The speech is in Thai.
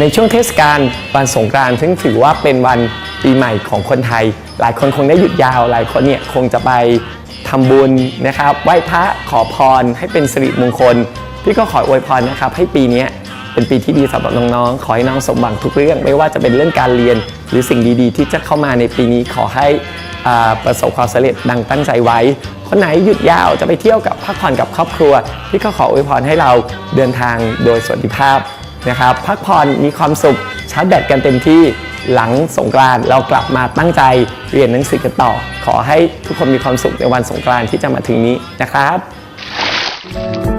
ในช่วงเทศกาลวันสงกรานต์ซึ่งถือว่าเป็นวันปีใหม่ของคนไทย หลายคนคงได้หยุดยาว หลายคนเนี่ยคงจะไปทำบุญนะครับ ไหว้พระขอพรให้เป็นสิริมงคล พี่ก็ขออวยพรนะครับ ให้ปีนี้เป็นปีที่ดีสำหรับน้องๆ ขอให้น้องสมหวังทุกเรื่อง ไม่ว่าจะเป็นเรื่องการเรียน หรือสิ่งดีๆ ที่จะเข้ามาในปีนี้ขอให้ ประสบความสำเร็จดังตั้งใจไว้ คนไหนหยุดยาวจะไปเที่ยวกับพักผ่อนกับครอบครัว พี่ก็ขออวยพรให้เราเดินทางโดยสวัสดิภาพนะครับพักผ่อนมีความสุขชาร์จแบตกันเต็มที่หลังสงกรานต์เรากลับมาตั้งใจเรียนหนังสือกันต่อ ขอให้ทุกคนมีความสุขในวันสงกรานต์ที่จะมาถึงนี้นะครับ